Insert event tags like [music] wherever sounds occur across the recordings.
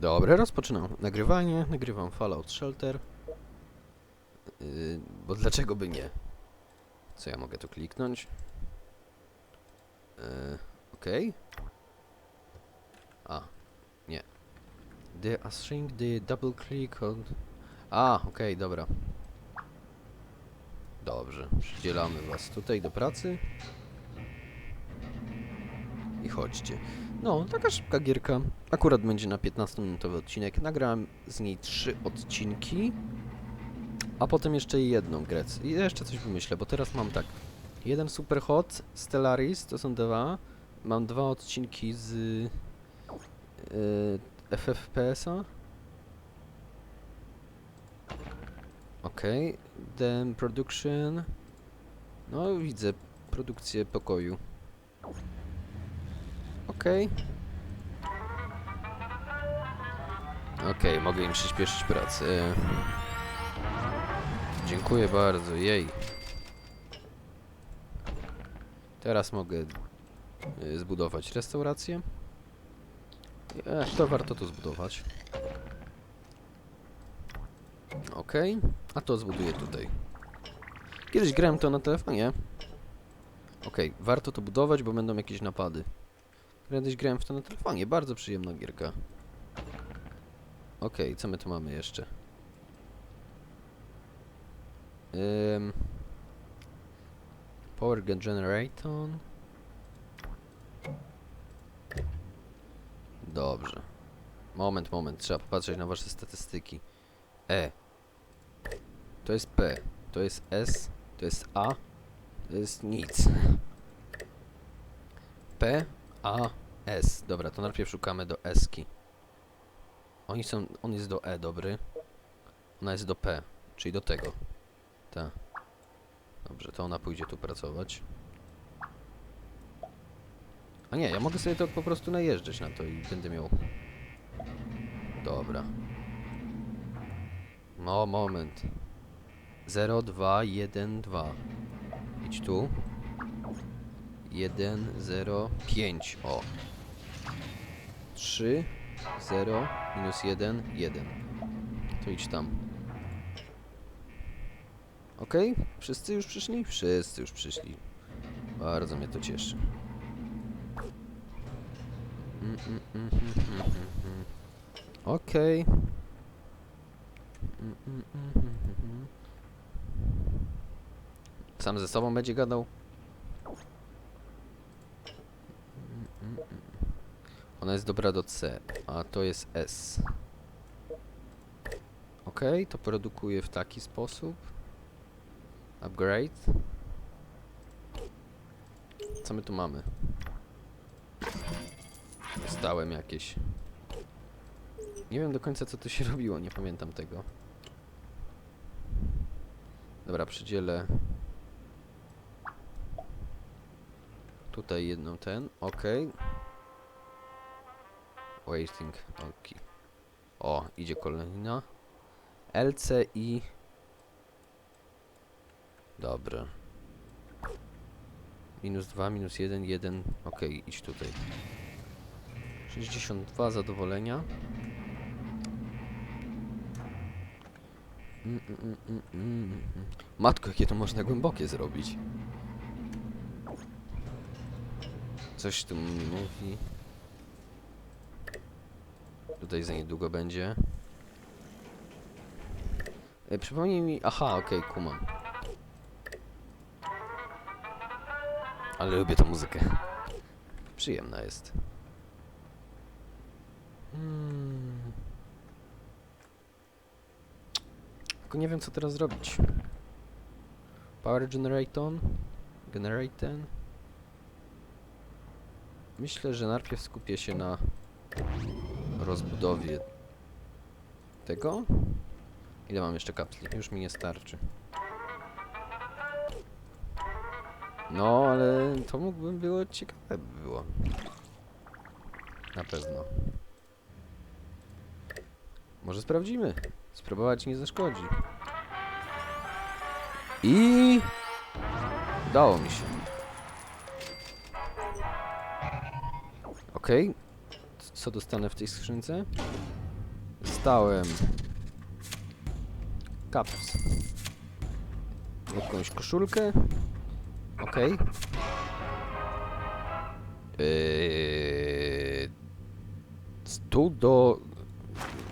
Dobra, rozpoczynam nagrywanie. Nagrywam Fallout Shelter. Yy, bo dlaczego by nie? Co ja mogę tu kliknąć? Yy, Okej. A, nie. The async the double click on... A, okej, dobra. Dobrze, przydzielamy was tutaj do pracy. I chodźcie. No, taka szybka gierka. Akurat będzie na 15-minutowy odcinek. Nagrałem z niej trzy odcinki, a potem jeszcze jedną grę. I jeszcze coś wymyślę, bo teraz mam tak. Jeden Super Hot, Stellaris, to są dwa. Mam dwa odcinki z yy, FFPS-a. Okej, then production. No, widzę produkcję pokoju. Okej. Okej, mogę im przyspieszyć pracę. Dziękuję bardzo, jej. Teraz mogę y, zbudować restaurację. To warto to zbudować. Okej, a to zbuduję tutaj. Kiedyś grałem to na telefonie. Okej, warto to budować, bo będą jakieś napady. Kiedyś grałem w to na telefonie, bardzo przyjemna gierka. Okej, co my tu mamy jeszcze? Ym, power gen generator. Dobrze. Moment, moment, trzeba popatrzeć na wasze statystyki. E. To jest P. To jest S. To jest A. To jest nic. P, A, S. Dobra, to najpierw szukamy do S-ki. Oni są, on jest do E dobry. Ona jest do P, czyli do tego. Ta. Dobrze, to ona pójdzie tu pracować. A nie, ja mogę sobie to po prostu najeżdżać na to i będę miał... Dobra. No, moment. 0, 2, 1, 2. Idź tu. 1, 0, 5. O. 3, 0, minus 1, 1. To idź tam. Ok? Wszyscy już przyszli? Wszyscy już przyszli. Bardzo mnie to cieszy. Mm, mm, mm, mm, mm, mm. Mm, mm, mm. Sam ze sobą będzie gadał? Mm, mm, mm. Ona jest dobra do C, a to jest S. Ok, to produkuje w taki sposób. Upgrade. Co my tu mamy? Dostałem jakieś. Nie wiem do końca co tu się [laughs] robiło, nie pamiętam tego. Dobra, przydzielę. Tutaj jedną ten, ok. Waiting, ok. O, idzie kolejna. LCI. Dobrze. Minus 2, minus 1, 1. Ok, idź tutaj. 62 zadowolenia. Mm, mm, mm, mm, mm, mm. Matko, jakie to można głębokie zrobić. Coś tu mówi. Tutaj za niedługo będzie. E, przypomnij mi... Aha, okej, kumam. Ale lubię tę muzykę. Przyjemna jest. Hmm. Tylko nie wiem co teraz zrobić. Power generator. Generator. Myślę, że najpierw skupię się na rozbudowie tego. Ile mam jeszcze kapsli? Już mi nie starczy. No, ale to mógłbym było ciekawe by było. Na pewno. Może sprawdzimy. Spróbować nie zaszkodzi. I udało mi się. Okej. C- Co dostanę w tej skrzynce? Stałem. Kaps. Jakąś koszulkę. Okej. Yy, tu do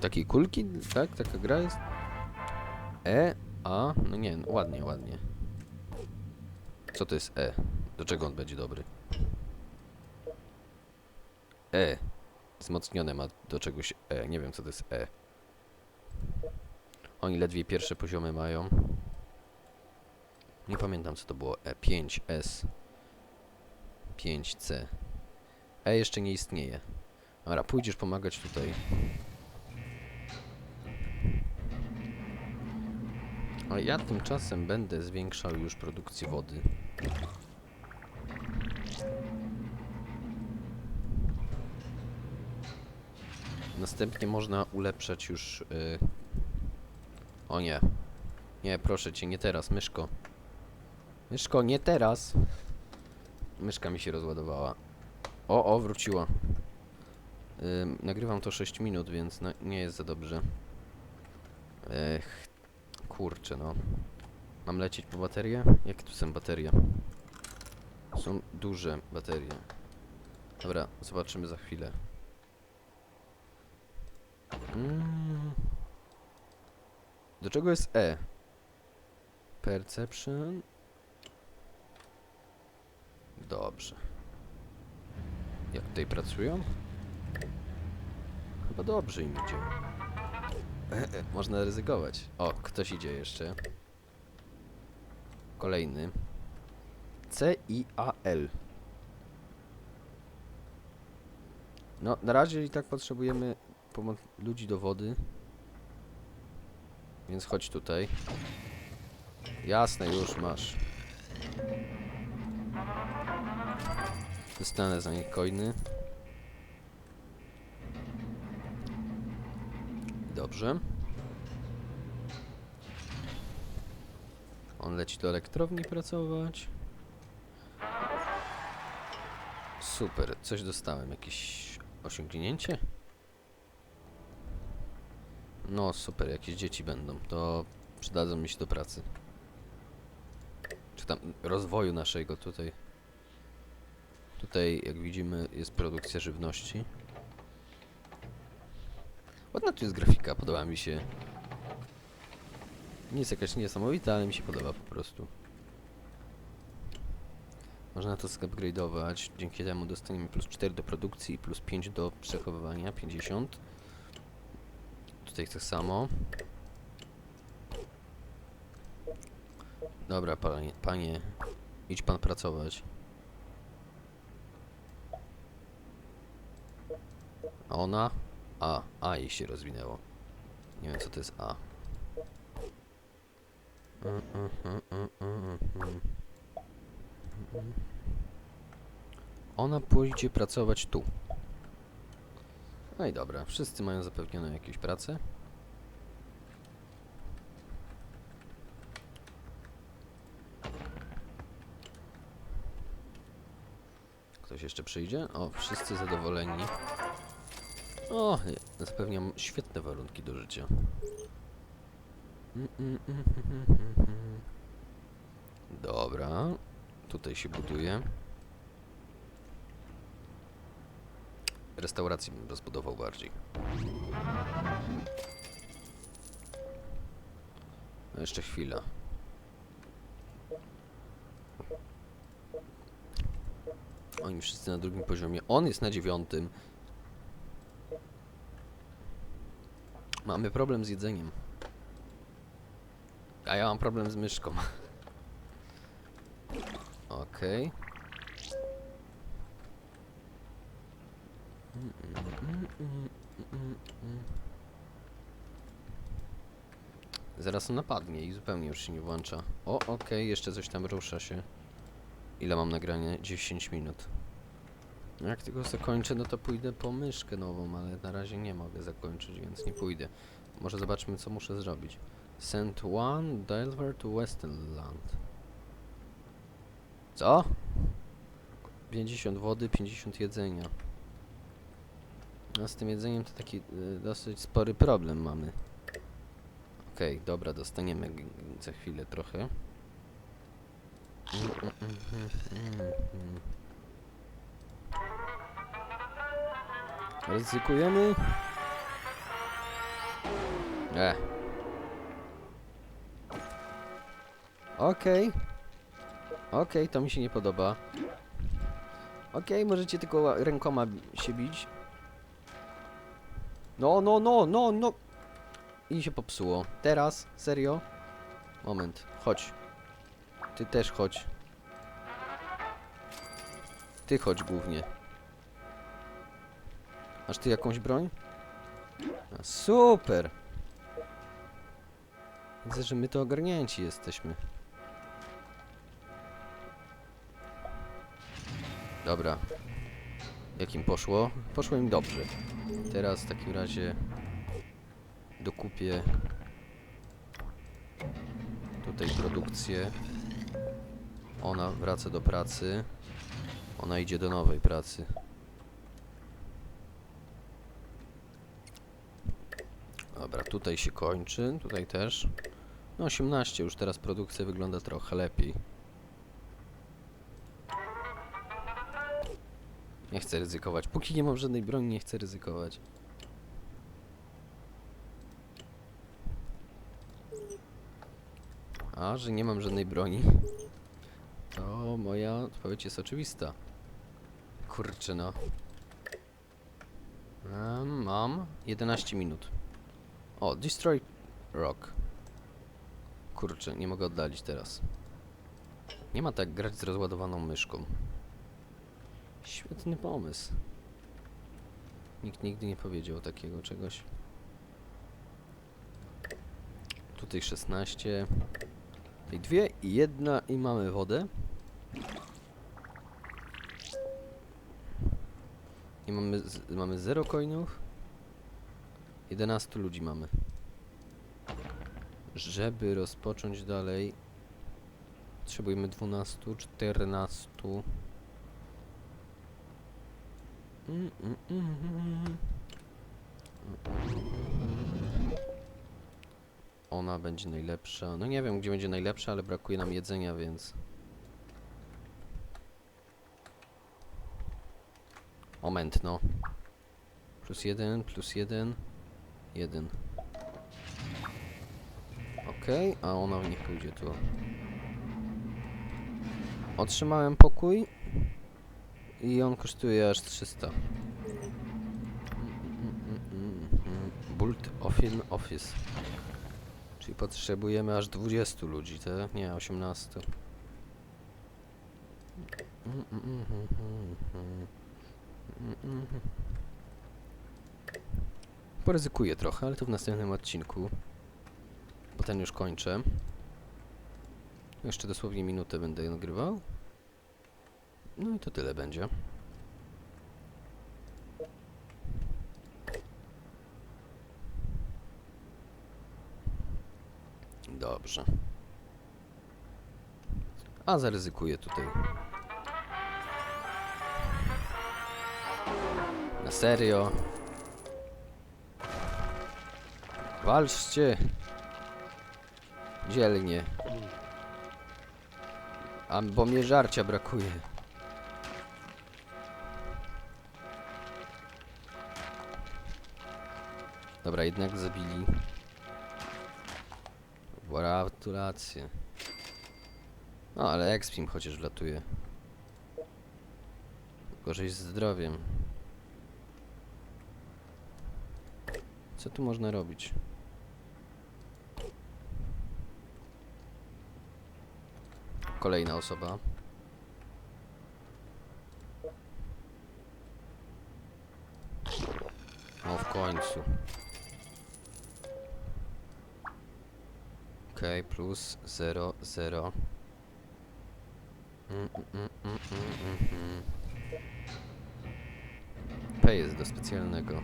takiej kulki, tak? Taka gra jest. E, A, no nie, no ładnie, ładnie. Co to jest E? Do czego on będzie dobry? E. Wzmocnione ma do czegoś E. Nie wiem co to jest E. Oni ledwie pierwsze poziomy mają. Nie pamiętam co to było E. 5S. 5C. E jeszcze nie istnieje. Dobra, pójdziesz pomagać tutaj. A ja tymczasem będę zwiększał już produkcję wody. Następnie można ulepszać już... y, O nie. Nie, proszę cię, nie teraz, myszko. Myszko, nie teraz. Myszka mi się rozładowała. O, o, wróciła. Nagrywam to 6 minut, więc no, nie jest za dobrze. Ech, kurczę no. Mam lecieć po baterię? Jak tu są baterie? Są duże baterie. Dobra, zobaczymy za chwilę. Mm. Do czego jest E? Perception? Dobrze. Jak tutaj pracują? Chyba dobrze im idzie. [clears throat] Można ryzykować. O, ktoś idzie jeszcze. Kolejny. C I A L. No, na razie i tak potrzebujemy pomo- ludzi do wody. Więc chodź tutaj. Jasne, już masz. Dostanę za nich coiny. Dobrze. On leci do elektrowni pracować. Super, coś dostałem, jakieś osiągnięcie? No super, jakieś dzieci będą, to przydadzą mi się do pracy. Czy tam rozwoju naszego tutaj. Tutaj, jak widzimy, jest produkcja żywności. Ładna tu jest grafika, podoba mi się. Nie jest jakaś niesamowita, ale mi się podoba po prostu. Można to zupgrade'ować, dzięki temu dostaniemy plus 4 do produkcji i plus 5 do przechowywania, 50. Tutaj tak samo. Dobra, panie, panie, idź pan pracować. A ona? A, A jej się rozwinęło. Nie wiem co to jest A. Ona pójdzie pracować tu. No i dobra, wszyscy mają zapewnioną jakąś pracę. Ktoś jeszcze przyjdzie? O, wszyscy zadowoleni. O, zapewniam świetne warunki do życia. Mm, mm, mm. Dobra, tutaj się buduje. Restaurację bym rozbudował bardziej. No jeszcze chwila. Oni wszyscy na drugim poziomie. On jest na dziewiątym. Mamy problem z jedzeniem. A ja mam problem z myszką. [laughs] Okej. Mm, Zaraz on napadnie i zupełnie już się nie włącza. O, okej, jeszcze coś tam rusza się. Ile mam nagranie? 10 minut. Jak tego zakończę, no to pójdę po myszkę nową, ale na razie nie mogę zakończyć, więc nie pójdę. Może zobaczmy, co muszę zrobić. Send one Delver to Westerland. Co? 50 wody, 50 jedzenia. No z tym jedzeniem to taki y, dosyć spory problem mamy. Okej, dobra, dostaniemy za chwilę trochę. Ryzykujemy. E. Okej. Okej, to mi się nie podoba. Okej, możecie tylko rękoma się bić. No, no, no, no, no. I się popsuło. Teraz, serio? Moment, chodź. Ty też chodź. Ty chodź głównie. Masz ty jakąś broń? A, super! Widzę, że my to ogarnięci jesteśmy. Dobra. Jak im poszło? Poszło im dobrze. Teraz w takim razie dokupię tutaj produkcję. Ona wraca do pracy. Ona idzie do nowej pracy. Dobra, tutaj się kończy, tutaj też. No 18, już teraz produkcja wygląda trochę lepiej. Nie chcę ryzykować. Póki nie mam żadnej broni, nie chcę ryzykować. A, że nie mam żadnej broni. To moja odpowiedź jest oczywista. Kurczę no. Em, mam 11 minut. O, Destroy Rock. Kurczę, nie mogę oddalić teraz. Nie ma tak grać z rozładowaną myszką. Świetny pomysł. Nikt nigdy nie powiedział takiego czegoś. Tutaj 16. Tutaj dwie i jedna i mamy wodę. I mamy, mamy 0 coinów. 11 ludzi mamy. Żeby rozpocząć dalej, potrzebujemy 12, 14. Ona będzie najlepsza. No nie wiem, gdzie będzie najlepsza, ale brakuje nam jedzenia, więc... Moment, no. Plus jeden, plus jeden. Jeden. Okej, a ona niech pójdzie tu. Otrzymałem pokój. I on kosztuje aż 300. Mm, mm, mm, mm. Bult Ofin Office. Czyli potrzebujemy aż 20 ludzi, tak? Nie, 18. Mm, mm, mm, mm, mm. Mm, mm. Poryzykuję trochę, ale to w następnym odcinku. Bo ten już kończę. Jeszcze dosłownie minutę będę nagrywał. No i to tyle będzie. Dobrze. A zaryzykuję tutaj. Na serio. Walczcie. Dzielnie. A bo mnie żarcia brakuje. Dobra, jednak zabili. Gratulacje. No, ale Expim chociaż wlatuje. Gorzej z zdrowiem. Co tu można robić? Kolejna osoba. O, w końcu. Plus 0, 0. Mm, mm, mm. P jest do specjalnego.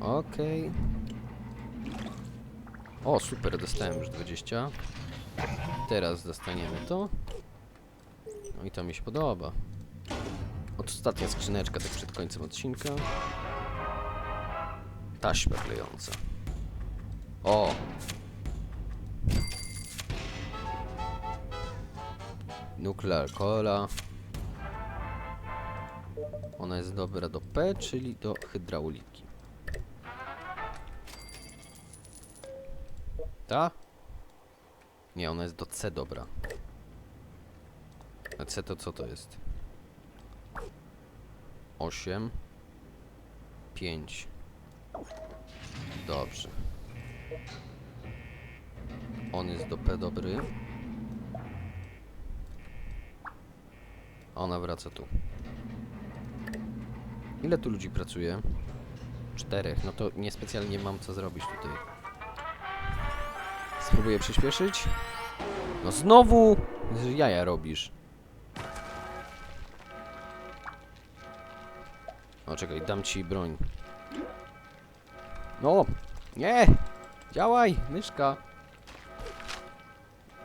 Okej. O, super, dostałem już 20. Teraz dostaniemy to. No i to mi się podoba. Ostatnia skrzyneczka, tak przed końcem odcinka. Taśma klejąca. O! Nuclear Cola. Ona jest dobra do P, czyli do hydrauliki. Ta? Nie, ona jest do C dobra. A C to co to jest? 8 5 Dobrze. On jest do P dobry. Ona wraca tu. Ile tu ludzi pracuje? Czterech. No to niespecjalnie mam co zrobić tutaj. Spróbuję przyspieszyć. No znowu! Jaja robisz. O, czekaj, dam ci broń. No! Nie! Działaj, myszka!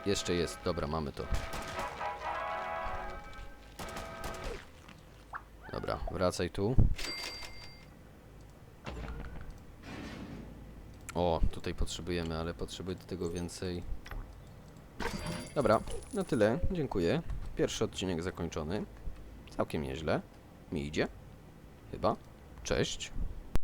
Jeszcze jest, dobra, mamy to. Dobra, wracaj tu. O, tutaj potrzebujemy, ale potrzebuję do tego więcej. Dobra, na tyle. Dziękuję. Pierwszy odcinek zakończony. Całkiem nieźle. Mi idzie. Chyba. Cześć.